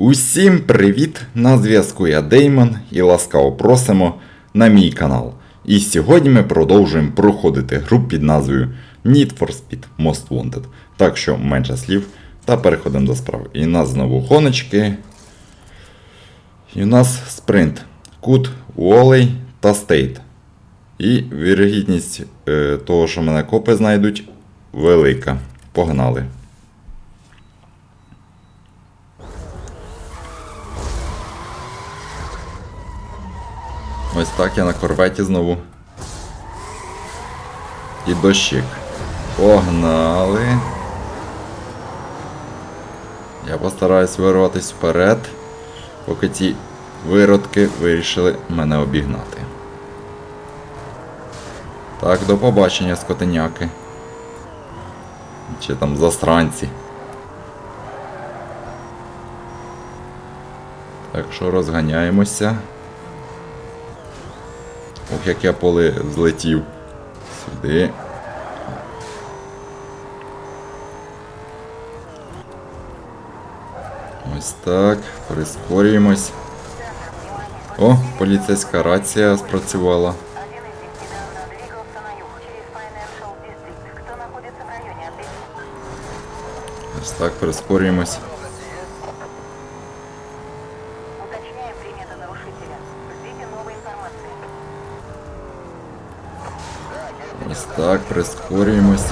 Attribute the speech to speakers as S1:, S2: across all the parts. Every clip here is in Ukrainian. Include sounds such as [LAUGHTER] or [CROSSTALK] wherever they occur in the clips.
S1: Усім привіт! На зв'язку я Деймон і ласкаво просимо на мій канал. І сьогодні ми продовжуємо проходити гру під назвою Need for Speed Most Wanted. Так що менше слів та переходимо до справи. І у нас знову гоночки. І у нас спринт. Кут, Уолей та Стейт. І вірогідність е, того, що мене копи знайдуть, велика. Погнали. Ось так я на корветі знову. І дощик. Погнали. Я постараюсь вирватися вперед, поки ці виродки вирішили мене обігнати. Так, до побачення, скотиняки. Чи там застранці. Так що розганяємося. Ох, як я поле злетів. Сюди. Ось так. Прискорюємось. О, поліцейська рація спрацювала.
S2: Один из них
S1: Ось так, прискорюємось.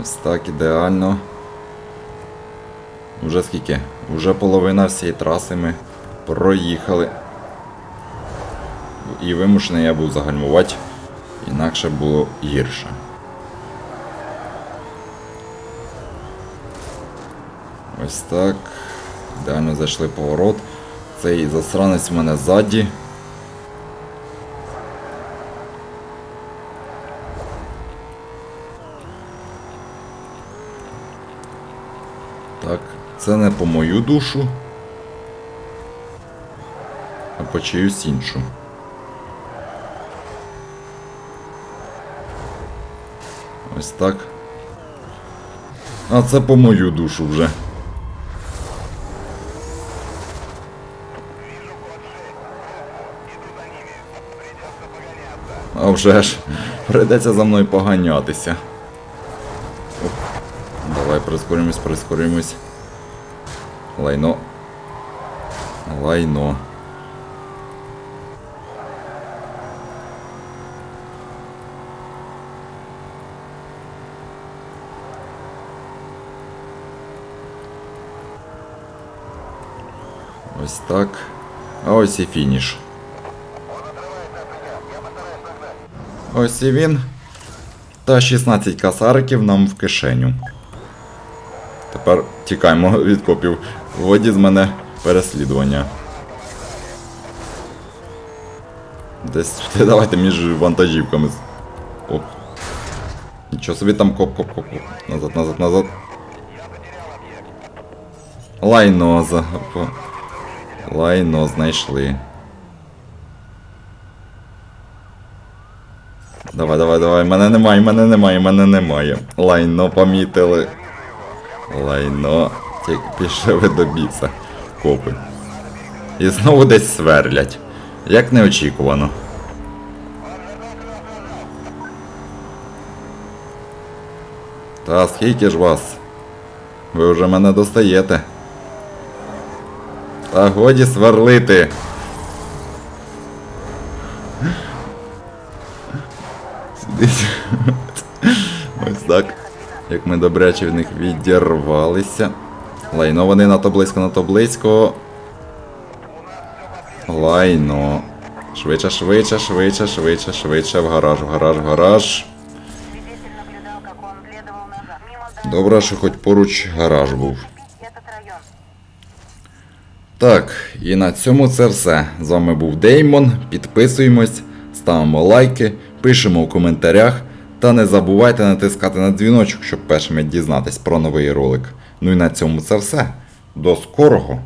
S1: Ось так ідеально. Уже скільки? Уже половина всієї траси ми проїхали. І вимушений я був загальмувати, інакше було гірше. Ось так. Ідеально зайшли поворот. Цей засранець в мене ззаді. Так, це не по мою душу, а по чиюсь іншу. Ось так. А це по мою душу вже. А вже ж, прийдеться за мною поганятися. Оп. Давай прискоримось, прискоримось. Лайно. Лайно. Ось так. А ось і фініш. Ось і він. Та 16 касариків нам в кишеню. Тепер тікаємо від копів. Воді з мене переслідування. Десь [LAUGHS] давайте між вантажівками. О. Нічого собі там коп, коп, коп, коп. Назад, назад, назад. Лайно за. Лайно знайшли. Давай, давай, давай. Мене немає, мене немає, мене немає. Лайно помітили. Лайно. Тільки пішли ви до біса. Копи. І знову десь сверлять. Як неочікувано. Та скільки ж вас? Ви вже мене достаєте. Та годі сверлити. Сюди. Ось так. Як ми добряче від них відірвалися. Лайно вони нато близько, нато близько. Лайно. Швидше, швидше, швидше, швидше, швидше. В гараж, в гараж, в гараж. Добре, що хоч поруч гараж був. Так, і на цьому це все. З вами був Деймон. Підписуємось, ставимо лайки, пишемо в коментарях. Та не забувайте натискати на дзвіночок, щоб першими дізнатись про новий ролик. Ну і на цьому це все. До скорого!